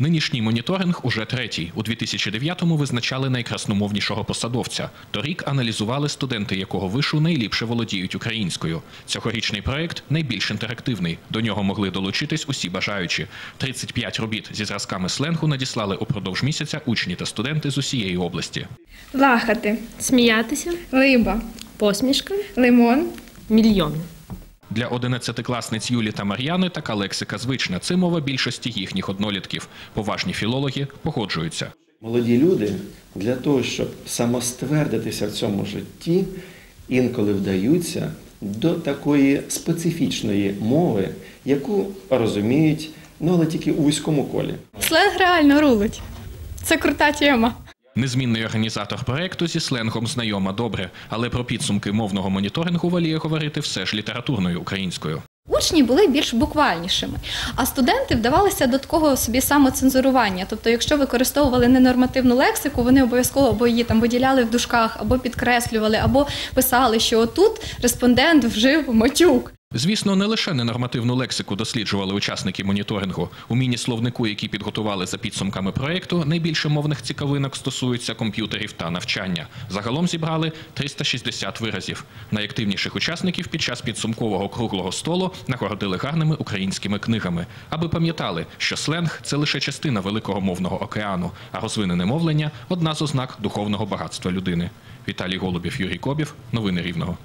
Нинішній моніторинг уже третій. У 2009-му визначали найкрасномовнішого посадовця. Торік аналізували студенти, якого вишу найліпше володіють українською. Цьогорічний проект найбільш інтерактивний. До нього могли долучитись усі бажаючі. 35 робіт зі зразками сленгу надіслали упродовж місяця учні та студенти з усієї області. Лахати, Сміятися, либа, посмішка, лимон, мільйон. Для одинадцятикласниць Юлі та Мар'яни така лексика звична. Це мова більшості їхніх однолітків. Поважні філологи погоджуються. Молоді люди для того, щоб самоствердитися в цьому житті, інколи вдаються до такої специфічної мови, яку розуміють, ну але тільки у вузькому колі. сленг реально рулить. Це крута тема. Незмінний організатор проекту зі сленгом знайома добре, але про підсумки мовного моніторингу воліє говорити все ж літературною українською. Учні були більш буквальнішими, а студенти вдавалися до такого собі самоцензурування. Тобто, якщо використовували ненормативну лексику, вони обов'язково або її там виділяли в дужках, або підкреслювали, або писали, що отут респондент вжив матюк. Звісно, не лише ненормативну лексику досліджували учасники моніторингу. У міні-словнику, які підготували за підсумками проекту, найбільше мовних цікавинок стосуються комп'ютерів та навчання. Загалом зібрали 360 виразів. Найактивніших учасників під час підсумкового круглого столу нагородили гарними українськими книгами, аби пам'ятали, що сленг це лише частина великого мовного океану, а розвинене мовлення одна з ознак духовного багатства людини. Віталій Голубів, Юрій Кобів. Новини Рівного.